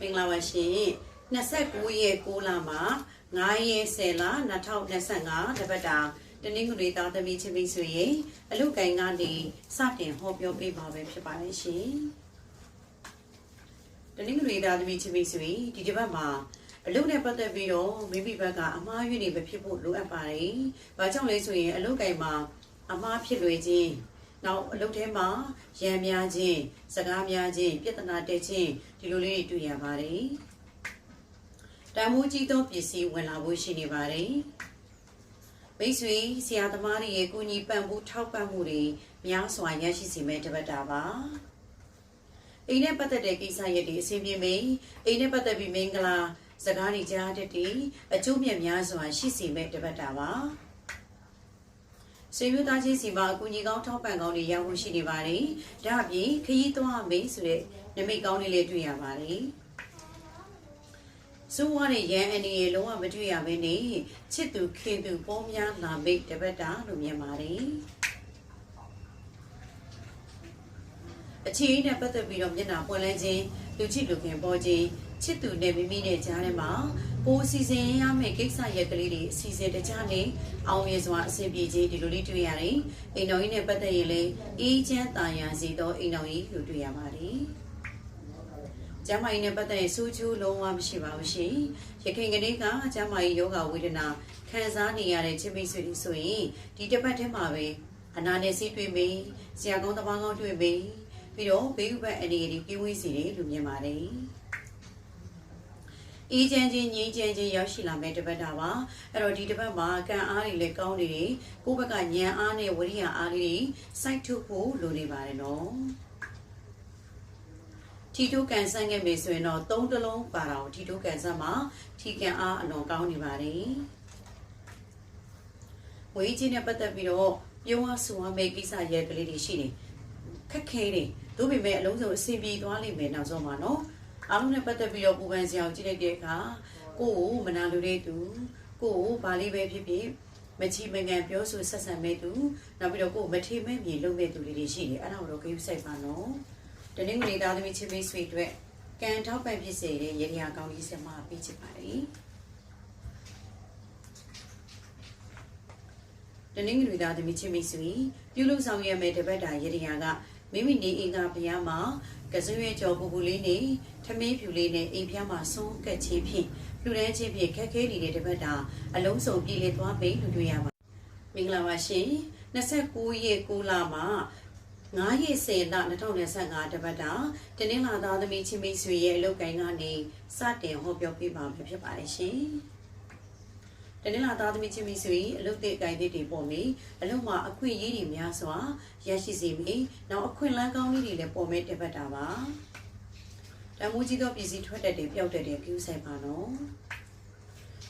မင်္ဂလာပါရှင်29ရက်6လမှာ9ရက်10လ2025တပတ်တာတနင်္ဂနွေသားသမီးချင်းမိတ်ဆွေရဲ့အလုကိုင်းကနေစတင်ဟောပြောပေးပါပဲဖြစ်ပါတယ်ရှင်တနင်္ဂနွေသားသမီးချင်းမိတ်ဆွေဒီတစ်ပတ်မှာအလုနဲ့ပတ်သက်ပြီးတော့မိမိဘက်ကအမှားယွင်းတွေမဖြစ်ဖို့လိုအပ်ပါတယ်။ဘာကြောင့်လဲဆိုရင်အလုကိုင်းမှာအမှားဖြစ်လွယ်ခြင်း နောက်အလုပ်ထဲမှာရံများခြင်းစကားများခြင်းပြဿနာတက်ခြင်းဒီလိုလေးတွေတွေ့ရပါတယ်။တန်မိုးကြီးသောပစ္စည်းဝင်လာဖို့ရှိနေပါတယ်။မိတ်ဆွေဆရာသမားတွေရဲ့ကိုကြီးပံ့ပိုးထောက်ပံ့မှုတွေများစွာရရှိစေမဲ့တပတ်တာပါ။အိမ်နဲ့ပတ်သက်တဲ့ကိစ္စရပ်တွေအဆင်ပြေမေးအိမ်နဲ့ပတ်သက်ပြီးမင်္ဂလာစကားတွေကြားတတ်တယ်အကျိုးမြတ်များစွာရှိစေမဲ့တပတ်တာပါ။ ဆွေမျိုးသားချင်းစီမှာအကူအညီကောင်းထောက်ပံ့ကောင်းတွေရဖို့ရှိနေပါတယ်။ဒါအပြင်ခရီးသွားမေးဆိုတဲ့နမိတ်ကောင်းလေးလေးတွေ့ရပါတယ်။စိုးဝါးတဲ့ရန်အနေနဲ့လုံးဝမတွေ့ရဘဲနဲ့ချစ်သူခင်သူပေါများလာမိတ်တပတ်တာလို့မြင်ပါတယ်။အခြေအနေနဲ့ပတ်သက်ပြီးတော့မျက်နှာပွင့်လန်းခြင်းလူချစ်လူခင်ပေါ်ခြင်း ချစ်သူနဲ့မိမိနဲ့ကြားထဲမှာကိုယ်စီစဉ်ရမယ့်ကိစ္စရက်ကလေးတွေအစီအစဉ်တခြားနဲ့အောင်မြင်စွာအဆင်ပြေခြင်းဒီလိုလေးတွေ့ရတယ်။အိမ်တော်ကြီးနဲ့ပတ်သက်ရင်လည်းအေးချမ်းတာယာစေသောအိမ်တော်ကြီးလို့တွေ့ရပါတယ်။ကျမ်းမာရေးနဲ့ပတ်သက်ရင်စူးကျူးလုံးဝမရှိပါဘူးရှင်။ရခိုင်ကလေးကကျမ်းမာရေးယောဂဝေဒနာခံစားနေရတဲ့ချင်းမိတ်ဆွေတွေဆိုရင်ဒီတစ်ပတ်ထဲမှာပဲအနာနဲ့ဆေးတွေ့မေးဆရာကောင်းတပားကောင်းတွေ့မေးပြီးတော့ဘေးဥပတ်အနေနဲ့ပြေးဝေးစီတယ်လို့မြင်ပါတယ်။ အေးချမ်းချင်းငြိမ်းချမ်းချင်းရောက်ရှိလာမယ့်တပတ်တာပါအဲ့တော့ဒီတပတ်မှာကံအားတွေလည်းကောင်းနေတယ်ကိုယ့်ဘက်ကဉာဏ်အားနဲ့ဝိရိယအားလေးတွေစိုက်ထုတ်ဖို့လိုနေပါတယ်နော်ထီတိုးကန်ဆန်းခဲ့ပြီဆိုရင်တော့သုံးတလုံးပါတော့ထီတိုးကန်ဆန်းမှာထီကန်အားအလွန်ကောင်းနေပါတယ်ဝေးချင်းနဲ့ပတ်သက်ပြီးတော့ပြောရဆိုရမယ့်ကိစ္စရဲ့ကလေးတွေရှိနေခက်ခဲတယ်ဒါပေမဲ့အလုံးစုံအဆင်ပြေသွားလိမ့်မယ်နောက်ဆုံးမှာနော် အားလုံးနဲ့ပတ်သက်ပြီးတော့ပူပန်စရာကိုကြည့်လိုက်တဲ့အခါကိုယ့်ကိုမနာလိုတဲ့သူကိုယ့်ကိုဘာလေးပဲဖြစ်ဖြစ်မချီမငံပြောဆိုဆက်ဆံမဲ့သူနောက်ပြီးတော့ကိုယ်မထေမဲ့မြေလုပ်မဲ့သူလေးတွေရှိတယ်အဲ့ဒါကိုတော့ဂရုစိုက်ပါနော်တနင်္ဂနွေသားသမီးချင်းမိတ်ဆွေအတွက်ကံထောက်ပံ့ဖြစ်စေတဲ့ရေရာကောင်းကြီးစမပေးချင်ပါတယ်တနင်္ဂနွေသားသမီးချင်းမိတ်ဆွေပြုလုပ်ဆောင်ရမယ့်တပတ်တာရေရာကမိမိနေအိမ်ကဘုရားမှာ ကစွရွေကြော်ပူပူလေးနဲ့ထမင်းဖြူလေးနဲ့အိမ်ဖျားမှာဆုံးကက်ချင်းဖြင့်လူတန်းချင်းဖြင့်ခက်ခဲနေတဲ့တပတ်တာအလုံးစုံပြည်လေသွားပြီလို့တွေ့ရပါမင်္ဂလာပါရှင်29ရက်6လမှာ9ရက်10လ2025တပတ်တာတနင်္လာသားသမီးချင်းမိတ်ဆွေရဲ့အလုပ်ကိုင်းကနေစတင်ဟောပြောပေးပါမယ်ဖြစ်ပါတယ်ရှင် တနင်္လာသားသမီးချင်းမိတ်ဆွေအလုပ်တဲ့အကိုင်းတွေပေါ်နေအလုပ်မှာအခွင့်အရေးတွေများစွာရရှိစေပြီနောက်အခွင့်အလမ်းကောင်းလေးတွေလည်းပေါ်မဲ့တပတ်တာပါတမိုးကြီးသောပြည်စည်းထွက်တတ်တယ်ပျောက်တတ်တယ်ပြုဆိုင်ပါနော်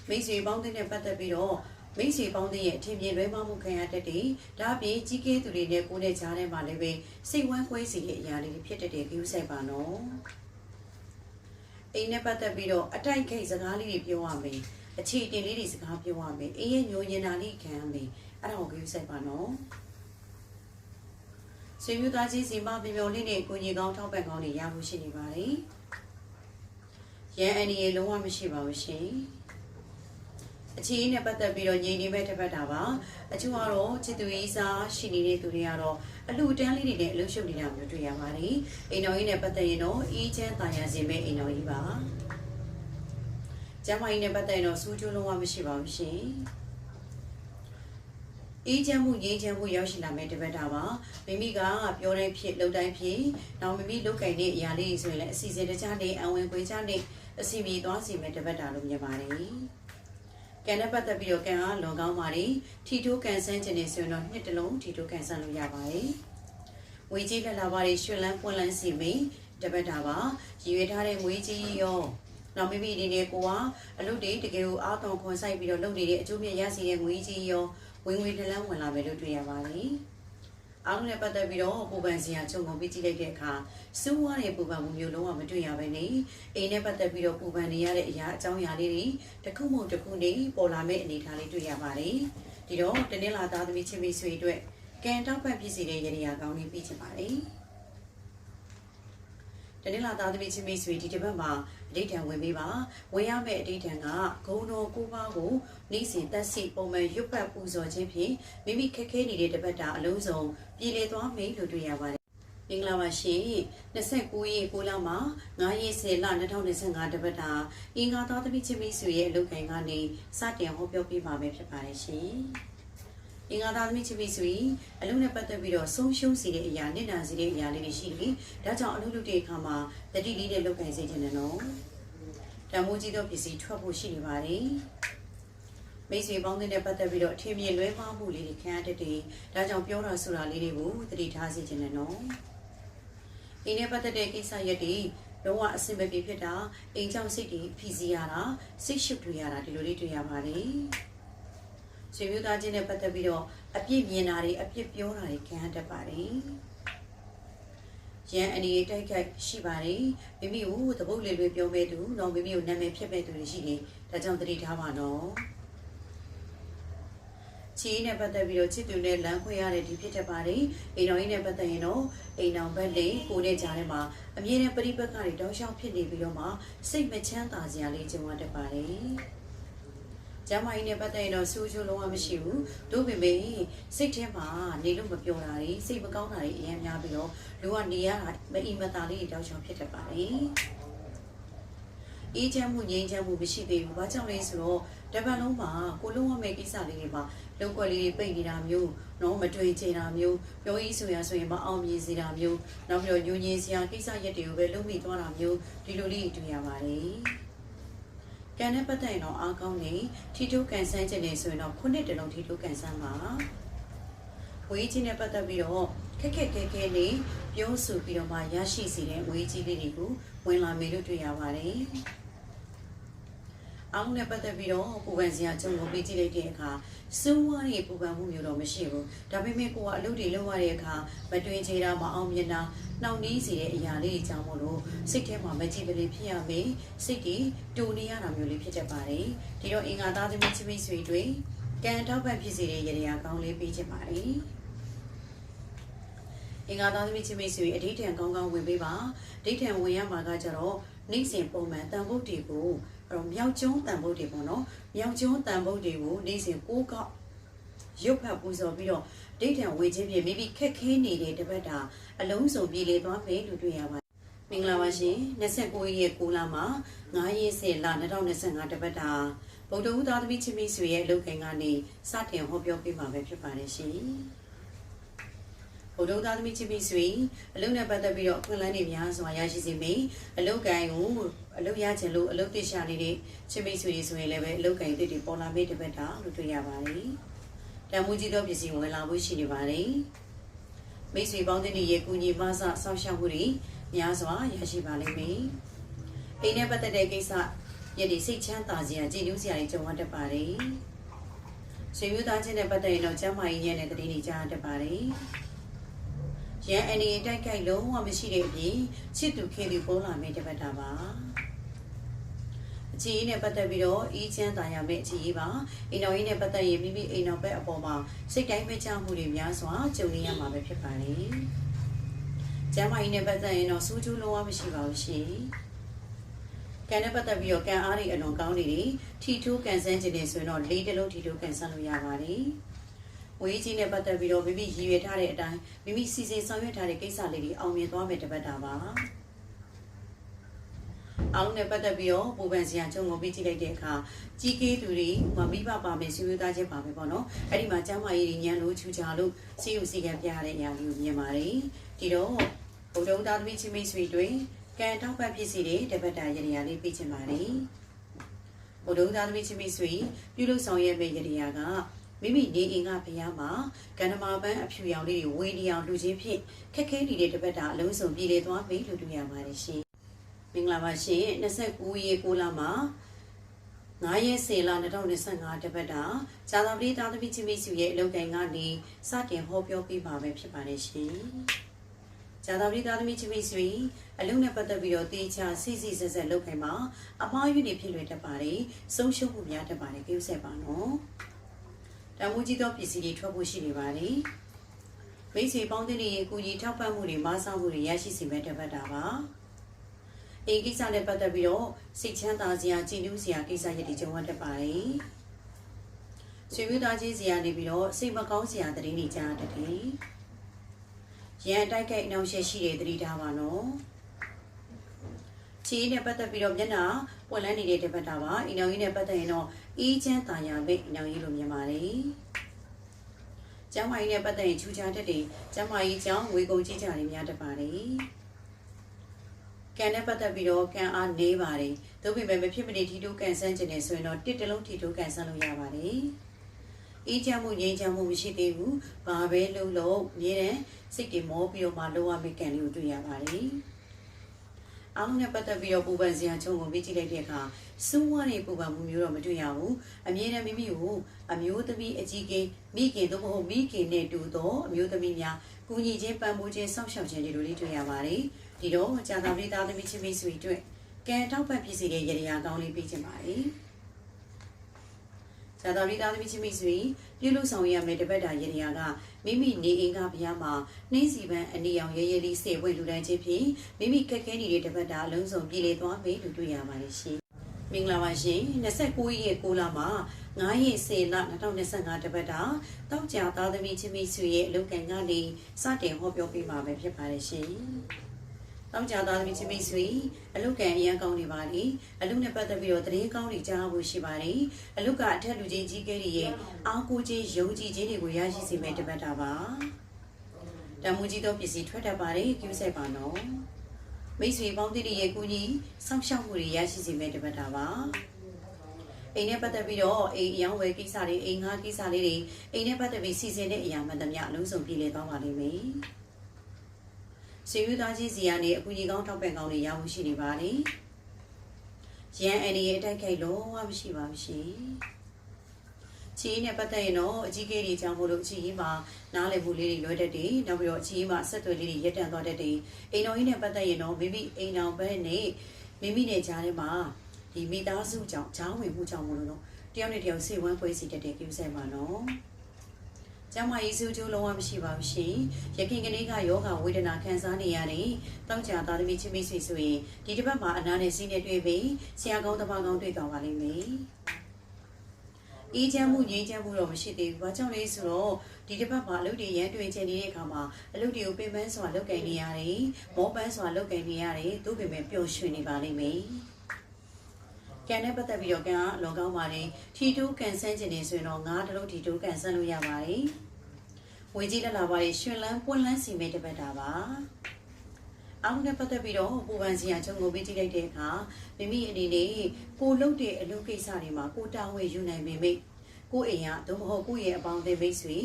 မိတ်ဆွေပေါင်းတဲ့ပတ်သက်ပြီးတော့မိတ်ဆွေပေါင်းတဲ့ရဲ့အထင်မြင်လွဲမှားမှုခံရတတ်တယ်ဒါအပြင်ကြီးကဲသူတွေနဲ့ကိုယ်နဲ့ကြားထဲမှာလည်းပဲစိတ်ဝမ်းကွဲစီတဲ့အရာလေးတွေဖြစ်တတ်တယ်ပြုဆိုင်ပါနော်အိမ်နဲ့ပတ်သက်ပြီးတော့အတိုက်ခိုက်စကားလေးတွေပြောရမယ် အခြေတင်လေးတွေစကားပြောရမယ်အေးရဲ့ညိုညင်တာလေးခံရမယ်အဲ့ဒါကိုပြုဆိုင်ပါနော်ဆွေမျိုးသားချင်းစီမပြပြလေးနဲ့ကိုကြီးကောင်းထောက်ပံ့ကောင်းတွေရဖို့ရှိနေပါတယ်။ရန်အန်ဒီရေလုံးဝမရှိပါဘူးရှင်။အခြေအနေနဲ့ပတ်သက်ပြီးတော့ညီနေမဲ့တစ်ပတ်တာပါ။အချို့ကတော့ချစ်သူရေးစားရှိနေတဲ့သူတွေကတော့အလူတန်းလေးတွေနဲ့အလုပ်ရှုပ်နေတာမျိုးတွေ့ရပါတယ်။အိမ်တော်ကြီးနဲ့ပတ်သက်ရင်တော့အေးချမ်းတာယာစေမဲ့အိမ်တော်ကြီးပါ။ ကျမကြီးနဲ့ပတ်သက်ရင်တော့စူးကျိုးလုံးဝမရှိပါဘူးရှင်။အေးချမ်းမှုငြိမ်းချမ်းမှုရောက်ရှိလာမယ့်တပတ်တာပါမိမိကပြောတိုင်းဖြစ်လုပ်တိုင်းဖြစ်နောက်မိမိလုပ်ကင်တဲ့အရာလေးဆိုရင်လည်းအစီအစဉ်တခြားနေအဝင်ခွေချနေအစီအမီသွားစီမယ့်တပတ်တာလို့မြင်ပါတယ်ကံနဲ့ပတ်သက်ပြီးတော့ကံအားလွန်ကောင်းပါတယ်ထီထိုးကန်ဆန်းခြင်းနေဆိုရင်တော့နှစ်တလုံးထီထိုးကန်ဆန်းလို့ရပါတယ်ငွေကြီးလက်လာပါတွေရွှေလန်းပွင့်လန်းစီမိတပတ်တာပါရည်ရွယ်ထားတဲ့ငွေကြီးရော နောက်မိမိအနေနဲ့ကိုကအလုပ်တွေတကယ်ကိုအားသွန်ခွန်ဆိုင်ပြီးတော့လုပ်နေတဲ့အကျိုးမြတ်ရစီတဲ့ငွေကြီးရောဝင်ငွေတစ်လန်းဝင်လာမယ်လို့တွေ့ရပါတယ်။အားလုံးနဲ့ပတ်သက်ပြီးတော့ပူပန်စရာချုပ်ကုန်ပြီးကြည့်လိုက်တဲ့အခါစိုးဝါးတဲ့ပူပန်မှုမျိုးလုံးဝမတွေ့ရဘဲနဲ့အိမ်နဲ့ပတ်သက်ပြီးတော့ပူပန်နေရတဲ့အရာအကြောင်းအရာလေးတွေတစ်ခုမှတစ်ခုနေပေါ်လာမယ့်အနေအထားလေးတွေ့ရပါတယ်။ဒီတော့တနင်္လာသားသမီးချင်းမိတ်ဆွေအတွက်ကံတောက်ပတ်ဖြစ်စီတဲ့ရည်ရည်ကောင်းလေးပြီးချင်ပါတယ်။ တနင်္လာသားသမီးချင်းမိတ်ဆွေဒီတစ်ပတ်မှာအဋိဌံဝင်ပေးပါဝင်ရမယ့်အဋိဌံကဂုံတော်ကိုပါကိုနေ့စဉ်တက်စီပုံမှန်ရွတ်ပတ်ပူဇော်ခြင်းဖြင့်မိမိခက်ခဲနေတဲ့တစ်ပတ်တာအလုံးစုံပြည်လည်သွားမယ်လို့တွေ့ရပါတယ်မင်္ဂလာပါရှင်29ရက်9လမှာ9ရက်10လ2025တပတ်တာအင်္ဂါသားသမီးချင်းမိတ်ဆွေရဲ့အလုပ်ကိုင်ကနေစတင်ဟောပြောပေးပါမယ်ဖြစ်ပါတယ်ရှင် အင်္ဂါသားသမီးချင်းမိတ်ဆွေအလုပ်နဲ့ပတ်သက်ပြီးတော့ဆုံးရှုံးစီတဲ့အရာနစ်နာစီတဲ့အရာလေးတွေရှိတယ်ဒါကြောင့်အလုပ်လုပ်တဲ့အခါမှာတတိလေးနဲ့လုပ်ကိုင်စေချင်တယ်နော်တံမိုးကြီးသောပစ္စည်းထွက်ဖို့ရှိနေပါတယ်မိတ်ဆွေပေါင်းတဲ့ပတ်သက်ပြီးတော့အထင်မြင်လွဲမှားမှုလေးတွေခံရတတ်တယ်ဒါကြောင့်ပြောတာဆိုတာလေးတွေကိုသတိထားစေချင်တယ်နော်အင်းနဲ့ပတ်သက်တဲ့ကိစ္စရက်တွေလုံးဝအဆင်မပြေဖြစ်တာအိမ်ကြောင့်စိတ်တွေဖိစီရတာစိတ်ရှုပ်တွေ့ရတာဒီလိုလေးတွေ့ရပါတယ် ဆွေမျိုးသားချင်းနဲ့ပတ်သက်ပြီးတော့အပြစ်မြင်တာတွေအပြစ်ပြောတာတွေခံရတတ်ပါတယ်ရန်အနေတိုက်ခိုက်ရှိပါတယ်မိမိကိုသဘုတ်လေးလေးပြောမဲ့သူတော့မိမိကိုနာမည်ဖြစ်မဲ့သူတွေရှိတယ်ဒါကြောင့်သတိထားပါနော်ချီးနဲ့ပတ်သက်ပြီးတော့ချစ်သူနဲ့လမ်းခွဲရတဲ့ဒီဖြစ်တတ်ပါတယ်အိမ်တော်ကြီးနဲ့ပတ်သက်ရင်တော့အိမ်တော်ဘက်လေးကိုနဲ့ကြားထဲမှာအမြဲတမ်းပရိပတ်ကတွေတောက်လျှောက်ဖြစ်နေပြီးတော့မှစိတ်မချမ်းသာစရာလေးကြုံရတတ်ပါတယ် ကျမကြီးနဲ့ပတ်သက်ရင်တော့ဆူချိုးလုံးဝမရှိဘူးတို့ပေမဲ့စိတ်ထဲမှာနေလို့မပြောတာတွေစိတ်မကောင်းတာတွေအများများပြီးတော့လူကနေရတာမအီမတာလေးတွေတောက်ချောင်ဖြစ်တတ်ပါတယ်အေးချမ်းမှုငြိမ်းချမ်းမှုမရှိသေးဘူး။ဘာကြောင့်လဲဆိုတော့တပတ်လုံးမှာကိုလုံးဝမဲ့ကိစ္စလေးတွေမှာလုံကွက်လေးတွေပိတ်နေတာမျိုးနော်မတွေ့ချင်တာမျိုးပြောရေးဆိုရဆိုရင်မအောင်မြင်စေတာမျိုးနောက်ပြီးတော့ညဉ့်ညင်စရာကိစ္စရက်တွေကိုပဲလုံးမိသွားတာမျိုးဒီလိုလေးတွေ့ရပါတယ်။ ကန်နဲ့ပတ်သက်ရင်တော့အားကောင်းနေထီတိုးကန်ဆန်းခြင်းနေဆိုရင်တော့ခုနှစ်တလုံးထီတိုးကန်ဆန်းပါဝေးကြီးနဲ့ပတ်သက်ပြီးတော့ခက်ခက်ခဲခဲလေးပြောဆိုပြီးတော့မှရရှိစေတဲ့ဝေးကြီးလေးတွေကိုဝင်လာမယ်လို့တွေ့ရပါတယ်အောင်နဲ့ပတ်သက်ပြီးတော့ပူပန်စရာကြုံကိုပေးကြည့်လိုက်တဲ့အခါစိုးဝါးရဲ့ပူပန်မှုမျိုးတော့မရှိဘူးဒါပေမဲ့ကိုကအလုပ်တွေလုပ်ရတဲ့အခါမတွင်ချေတာမအောင်မြင်တာ နှောင့်နှေးစေတဲ့အရာလေးတွေကြောင့်မို့လို့စိတ်ထဲမှာမကြည်ပလေးဖြစ်ရမယ်စိတ်တွေတူနေရတာမျိုးလေးဖြစ်တတ်ပါတယ်ဒီတော့အင်္ဂါသားသမီးချင်းမိတ်ဆွေတွေကံထောက်ပံ့ဖြစ်စေတဲ့ရရာကောင်းလေးပေးချင်ပါတယ်အင်္ဂါသားသမီးချင်းမိတ်ဆွေအဋိဌံကောင်းကောင်းဝင်ပေးပါဒိဋ္ဌံဝင်ရမှာကကြတော့နေ့စဉ်ပုံမှန်တန်ဖို့တွေကိုအဲ့တော့မြောက်ကျွန်းတန်ဖို့တွေပေါ့နော်မြောက်ကျွန်းတန်ဖို့တွေကိုနေ့စဉ်ကိုးကောက်ရုပ်ဖတ်ပူဇော်ပြီးတော့ ဒိဋ္ဌံဝင်ခြင်းဖြင့်မိမိခက်ခဲနေတဲ့တပတ်တာအလုံးစုံပြည်လေသွားမယ်လို့တွေ့ရပါတယ်မင်္ဂလာပါရှင်29ရက်9လမှာ9ရက်10လ2025တပတ်တာဗုဒ္ဓဦးသားသမီးချင်းမိတ်ဆွေရဲ့အလုပ်ကိုင်ကနေစတင်ဟောပြောပေးမှာပဲဖြစ်ပါတယ်ရှင်ဘုဒ္ဓသားသမီးချင်းမိတ်ဆွေအလုပ်နဲ့ပတ်သက်ပြီးတော့အခွင့်အလမ်းတွေများစွာရရှိစေမယ်အလုပ်ကိုင်ကိုအလုပ်ရချင်လို့အလုပ်တိရှာနေတဲ့ချင်းမိတ်ဆွေတွေဆိုရင်လည်းပဲအလုပ်ကိုင်တွေပေါ်လာမိတဲ့ဘက်တာလို့တွေ့ရပါတယ် တန်မှုကြီးသောပစ္စည်းဝင်လာဖို့ရှိနေပါတယ်မိတ်ဆွေပေါင်းတဲ့ရဲ့ကုညီမဆဆောက်ရှောက်မှုတွေများစွာရရှိပါလိမ့်မယ်အိမ်နဲ့ပတ်သက်တဲ့ကိစ္စရည်ဒီစိတ်ချမ်းသာစရာကြည်နူးစရာတွေကြုံရတတ်ပါတယ်ဆွေမျိုးသားချင်းနဲ့ပတ်သက်ရင်တော့ကျမ်းမာရေးညံ့တဲ့တတိတွေကြားတတ်ပါတယ်ရန်အနေတိုက်ခိုက်လုံးဝမရှိတဲ့အပြင်ချစ်သူခင်သူပေါ်လာမယ့်တပတ်တာပါ အခြေအနေနဲ့ပတ်သက်ပြီးတော့အီးချမ်းသာရမယ့်အခြေအနေပါအိမ်တော်ကြီးနဲ့ပတ်သက်ရင်မိမိအိမ်တော်ဘက်အပေါ်မှာစိတ်တိုင်းမချမှုတွေများစွာကြုံရမှာပဲဖြစ်ပါလေကျမ်းမာရေးနဲ့ပတ်သက်ရင်တော့စူးကျူးလုံးဝမရှိပါဘူးရှင်ကံနဲ့ပတ်သက်ပြီးတော့ကံအားတွေအလွန်ကောင်းနေတယ်ထီထိုးကန်ဆန်းခြင်းတွေဆိုရင်တော့လေးတလုံးထီထိုးကန်ဆန်းလို့ရပါတယ်ဝေးကြီးနဲ့ပတ်သက်ပြီးတော့မိမိရည်ရွယ်ထားတဲ့အတိုင်းမိမိစီစဉ်ဆောင်ရွက်ထားတဲ့ကိစ္စလေးတွေအောင်မြင်သွားမယ်တပတ်တာပါ အောင်နဲ့ပတ်သက်ပြီးတော့ပူပန်စရာချုံကိုပြီးကြည့်လိုက်တဲ့အခါကြီးကေးသူတွေမမိဘပါမယ်ဆွေးနွေးသားချင်းပါမယ်ပေါ့နော်အဲ့ဒီမှာကျမ်းမာရေးညံလို့ချူချာလို့စီယူစီကံပြရတဲ့အရာလေးကိုမြင်ပါတယ်ဒီတော့ဘုဒ္ဓသားသမီးချင်းမိတ်ဆွေတွေကံတောက်ပတ်ဖြစ်စီတဲ့တပတ်တာရည်ရည်လေးပြချင်ပါတယ်ဘုဒ္ဓသားသမီးချင်းမိတ်ဆွေပြုလုပ်ဆောင်ရမယ့်ရည်ရည်ကမိမိနေအိမ်ကဘုရားမှာကန္နမာပန်းအဖြူရောင်လေးတွေဝေးနေအောင်လူချင်းဖြင့်ခက်ခဲနေတဲ့တပတ်တာအလုံးစုံပြည်လေသွားပြီလို့တွေ့ရပါတယ်ရှင်။ မင်္ဂလာပါရှင်29ရက်9လမှာ9ရက်10လ2025တပတ်တာဇာတာပတိသားသမီးချင်းမိတ်ဆွေရဲ့အလုပ်ကိုင်ကနေစတင်ဟောပြောပေးပါမယ်ဖြစ်ပါတယ်ရှင်။ဇာတာပတိသားသမီးချင်းမိတ်ဆွေအလုံးနဲ့ပတ်သက်ပြီးတော့တေချာစိစိဆက်ဆက်လုပ်ခိုင်းမှာအမှားယူနေဖြစ်လွယ်တတ်ပါတယ်။ဆုံးရှုံးမှုများတတ်ပါတယ်ကြိုးဆက်ပါနော်။တန်ဖိုးကြီးသောပစ္စည်းတွေထွက်ဖို့ရှိနေပါတယ်။မိတ်ဆွေပေါင်းတဲ့နေကူညီထောက်ပံ့မှုတွေမဆားမှုတွေရရှိစေမဲ့တပတ်တာပါ အိမ်ကိစ္စနဲ့ပတ်သက်ပြီးတော့စိတ်ချမ်းသာစရာကြည်နူးစရာကိစ္စရပ်တွေကြုံရတတ်ပါတယ်ဆွေမျိုးသားချင်းစီကနေပြီးတော့စိတ်မကောင်းစရာသတင်းတွေကြားတတ်တယ်ရန်အတိုက်ခိုက်အနှောင့်အယှက်ရှိတဲ့သတိထားပါနော်ချီးနဲ့ပတ်သက်ပြီးတော့မျက်နှာပွက်လန်းနေတဲ့တပတ်တာပါအိမ်အောင်ကြီးနဲ့ပတ်သက်ရင်တော့အေးချမ်းသာယာမိတ်အိမ်အောင်ကြီးလိုမြင်ပါတယ်ကျမ်းမာရေးနဲ့ပတ်သက်ရင်ချူချာတတ်တယ်ကျမ်းမာရေးကြောင့်ဝေကုန်ကြီးကြတယ်များတတ်ပါတယ် ကံနဲ့ပတ်သက်ပြီးတော့ကံအားနေပါတယ်သို့ပေမဲ့မဖြစ်မနေထီတိုးကန်ဆန်းခြင်းနဲ့ဆိုရင်တော့တစ်တလုံးထီတိုးကန်ဆန်းလို့ရပါတယ်အေးချမ်းမှုငြိမ်းချမ်းမှုမရှိသေးဘူးဘာပဲလုပ်လို့အမြဲတမ်းစိတ်တွေမောပြီးတော့မှလောရမယ့်ကံလေးကိုတွေ့ရပါတယ်အားလုံးနဲ့ပတ်သက်ပြီးတော့ပူပန်စရာချုံကိုပြကြည့်လိုက်တဲ့အခါစိုးဝါးတဲ့ပူပန်မှုမျိုးတော့မတွေ့ရဘူးအမြဲတမ်းမိမိကိုအမျိုးသမီးအကြီးကင်းမိခင်သို့မဟုတ်မိခင်နဲ့တူသောအမျိုးသမီးများကူညီခြင်းပံ့ပိုးခြင်းစောင့်ရှောက်ခြင်းတွေလိုလေးတွေ့ရပါတယ် ဒီတော့ဂျာတာပရိသားသမီးချင်းမိတ်ဆွေအတွက်ကံတောက်ပတ်ဖြစ်စေတဲ့ရရကောင်းလေးပေးခြင်းပါတယ်ဇာတာပရိသားသမီးချင်းမိတ်ဆွေပြုလုပ်ဆောင်ရမယ့်တပတ်တာရရကမိမိနေအိမ်ကဘုရားမှာနှင်းစီပန်းအနီအောင်ရဲရဲလေးစေဝဲလူတန်းခြင်းဖြင့်မိမိခက်ခဲနေတဲ့တပတ်တာအလုံးစုံပြည်လေသွားပြီလို့တွေ့ရပါတယ်ရှင်မင်္ဂလာပါရှင်29ရက်6လမှာ9ရက်10လ2025တပတ်တာတောက်ကြသားသမီးချင်းမိတ်ဆွေရဲ့အလုပ်ကံကနေစတင်ဟောပြောပေးမှာပဲဖြစ်ပါတယ်ရှင် တောက်ကြသားသမီးချင်းမိတ်ဆွေအလုတ်ကံအရန်ကောင်းနေပါလေအလုတ်နဲ့ပတ်သက်ပြီးတော့သတင်းကောင်းတွေကြားဖို့ရှိပါတယ်အလုတ်ကအထက်လူချင်းကြီးကဲတွေရဲ့အားကိုးခြင်းယုံကြည်ခြင်းတွေကိုရရှိစေမယ့်တပတ်တာပါတမူကြီးသောပစ္စည်းထွက်တတ်ပါတယ်ကျူးဆက်ပါနော်မိတ်ဆွေပေါင်းတိတိရဲ့ကူညီစောင့်ရှောက်မှုတွေရရှိစေမယ့်တပတ်တာပါအိမ်နဲ့ပတ်သက်ပြီးတော့အိမ်အယောင်းဝယ်ကိစ္စတွေအိမ်ငှားကိစ္စလေးတွေအိမ်နဲ့ပတ်သက်ပြီးစီစဉ်တဲ့အရာမှန်သမျှအလုံးစုံပြည်လည်သွားပါလိမ့်မယ် ဆွေမျိုးသားချင်းစီကနေအကူကြီးကောင်းထောက်ပံ့ကောင်းတွေရဖို့ရှိနေပါလေ။ရန်အန်ဒီရဲ့အတိုက်ခိုက်လုံးဝမရှိပါဘူးရှင်။ချီးနဲ့ပတ်သက်ရင်တော့အကြီးကြီးတွေကြောင့်မို့လို့ချီးမှာနားလည်မှုလေးတွေလွဲတတ်တယ်။နောက်ပြီးတော့ချီးမှာဆက်သွယ်လေးတွေရက်တန့်သွားတတ်တယ်။အိမ်တော်ကြီးနဲ့ပတ်သက်ရင်တော့မိမိအိမ်တော်ဘက်နဲ့မိမိနဲ့ကြားထဲမှာဒီမိသားစုကြောင့်ဂျောင်းဝင်မှုကြောင့်မို့လို့တော့တယောက်နဲ့တယောက်စိတ်ဝမ်းပွဲစီတတ်တဲ့ကိစ္စပါနော်။ ကျမယေရှုကျိုးလုံးဝမရှိပါဘူးရှင်။ယခင်ကနေ့ကယောဂဝေဒနာခံစားနေရတဲ့တောက်ကြသားသမီးချင်းမိတ်ဆွေဆိုရင်ဒီတစ်ပတ်မှာအနာနဲ့စီးနဲ့တွေ့ပြီးဆရာကောင်းတမကောင်းတွေ့သွားပါလိမ့်မယ်။အေးချမ်းမှုငြိမ်းချမ်းမှုတော့မရှိသေးဘူး။ဘာကြောင့်လဲဆိုတော့ဒီတစ်ပတ်မှာအလုပ်တွေရန်တွေ့ချင်နေတဲ့အခါမှာအလုပ်တွေကိုပင်ပန်းစွာလုပ်ကင်နေရတယ်။မောပန်းစွာလုပ်ကင်နေရတယ်။သို့ပေမဲ့ပျော်ရွှင်နေပါလိမ့်မယ်။ကံနဲ့ပတ်သက်ပြီးတော့ကံကအလွန်ကောင်းပါတယ်ထီတိုးကန်ဆန်းခြင်းနေဆိုရင်တော့ငါးတလုံးထီတိုးကန်ဆန်းလို့ရပါတယ် ဝေကြီးလက်လာပါတယ်ရှင်လန်းပွင့်လန်းစီမဲတပတ်တာပါအောင်နဲ့ပတ်သက်ပြီးတော့ပူပန်စီရချုံကိုပေးကြည့်လိုက်တဲ့အခါမိမိအနေနဲ့ကိုလုတ်တဲ့အလုပ်ကိစ္စတွေမှာကိုတာဝန်ယူနိုင်ပေမဲ့ကိုအိမ်ကသို့မဟုတ်ကိုရဲ့အပေါင်းအသင်းမိတ်ဆွေ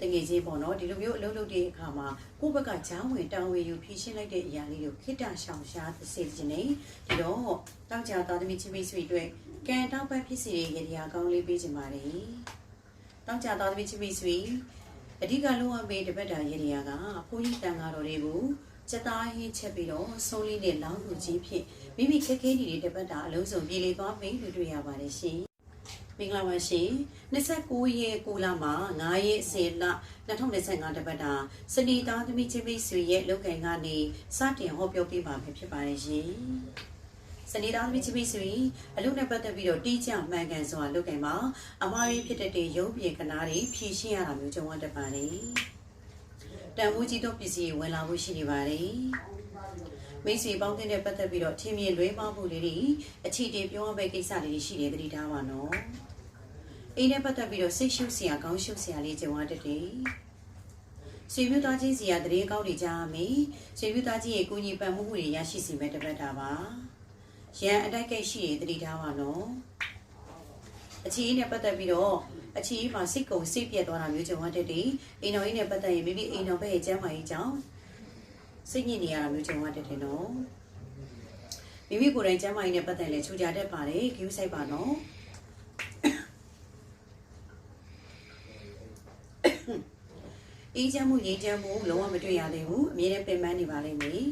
တငယ်ချင်းပေါ့နော်ဒီလိုမျိုးအလုပ်လုပ်တဲ့အခါမှာကိုဘက်ကချောင်းဝင်တာဝန်ယူဖြည့်ရှင်းလိုက်တဲ့အရာလေးကိုခိတ္တရှောင်ရှားသိစေခြင်းနဲ့ဒီတော့တောက်ကြသားသမီးချင်းမိတ်ဆွေအတွက်ကံတောက်ပတ်ဖြစ်စီတဲ့ရေဒီယာကောင်းလေးပေးခြင်းပါတယ်တောက်ကြသားသမီးချင်းမိတ်ဆွေ အဓိကလုံးဝပေးတပတ်တာရေဒီယာကဘုန်းကြီးတန်ဃာတော်တွေကိုစက်သားဟင်းချက်ပြီးတော့ဆုံးလေးနဲ့လောင်းလူကြီးဖြစ်မိမိခက်ခဲနေတဲ့တပတ်တာအလုံးစုံပြေလေသွားပြီလို့တွေ့ရပါတယ်ရှင်မင်္ဂလာပါရှင်29ရက်9လမှာ9ရက်10လ2025တပတ်တာစနေသားသမီးချင်းမိတ်ဆွေရဲ့လောက်ကန်ကနေစတင်ဟောပြောပေးပါမယ်ဖြစ်ပါတယ်ရှင် စနေသားသမီးချင်းမိတ်ဆွေအလုပ်နဲ့ပတ်သက်ပြီးတော့တီးကြမှန်ကန်စွာလုပ်ကင်မှာအမားရေးဖြစ်တဲ့ရုပ်ပြေကနာတွေဖြည့်ရှင်းရတာမျိုးကြုံရတတ်ပါတယ်တန်ဖိုးကြီးသောပစ္စည်းဝင်လာဖို့ရှိနေပါတယ်မိတ်ဆွေပေါင်းတဲ့ပတ်သက်ပြီးတော့ထင်းမြင်လွဲမမှုလေးတွေအချီတင်ပြောရမယ့်ကိစ္စလေးတွေရှိတယ်သတိထားပါနော်အိမ်နဲ့ပတ်သက်ပြီးတော့စိတ်ရှုပ်စရာကောင်းရှုပ်စရာလေးကြုံရတတ်တယ်ဆွေမျိုးသားချင်းစီကတရေကောင်းတွေကြားမယ်ဆွေမျိုးသားချင်းရဲ့ကိုကြီးပံ့မှုတွေရရှိစီမဲ့တပတ်တာပါ ရန်အတိုက်ကိတ်ရှိရင်သတိထားပါနော်အချီနဲ့ပတ်သက်ပြီးတော့အချီမှာစိတ်ကုံစိတ်ပြက်သွားတာမျိုးကြုံရတတ်တယ်အိမ်တော်ကြီးနဲ့ပတ်သက်ရင်မိမိအိမ်တော်ဘက်ရဲ့ကျမ်းမာရေးကြောင့်စိတ်ညစ်နေရတာမျိုးကြုံရတတ်တယ်နော်မိမိကိုယ်တိုင်ကျမ်းမာရေးနဲ့ပတ်သက်လဲချူကြတတ်ပါတယ်ဂယူးဆိုင်ပါနော်အေးချမ်းမှုရေးချမ်းမှုလုံးဝမတွေ့ရသေးဘူးအမြဲတမ်းပင်ပန်းနေပါလိမ့်မယ်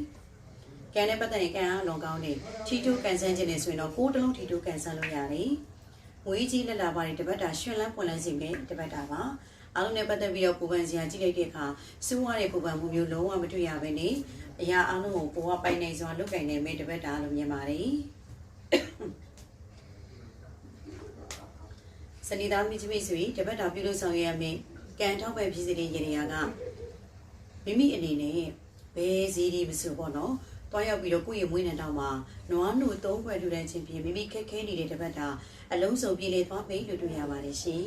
ကံနဲ့ပတ်သက်ရင်ကံအားလွန်ကောင်းတယ်ထီတိုကန်ဆန်းခြင်းနဲ့ဆိုရင်တော့ကိုယ်တလုံးထီတိုကန်ဆန်းလို့ရတယ်ငွေကြီးလက်လာပါတဲ့တပတ်တာရှင်လန်းပွန်လန်းစီပဲတပတ်တာပါအားလုံးနဲ့ပတ်သက်ပြီးတော့ပူပန်စရာကြည့်လိုက်တဲ့အခါစူးဝါတဲ့ပူပန်မှုမျိုးလုံးဝမတွေ့ရဘဲနဲ့အရာအလုံးကိုပေါ်ကပိုင်နိုင်စွာလုပ်ကင်နေမိတပတ်တာလို့မြင်ပါတယ်စနေသားမိချမိတ်ဆွေတပတ်တာပြုလုပ်ဆောင်ရမယ်ကံထောက်ပဲဖြစ်စေတဲ့ရေရာကမိမိအနေနဲ့ဘယ်စီးဒီမဆိုပေါ့နော် တွားရောက်ပြီးတော့ကိုယ့်ရဲ့မွေးနေ့တောင်မှာနွားနို့သုံးခွဲထူတဲ့ချင်းဖြင့်မိမိခက်ခဲနေတဲ့တပတ်တာအလုံးစုံပြည်လေသွားပြီလို့တွေ့ရပါတယ်ရှင်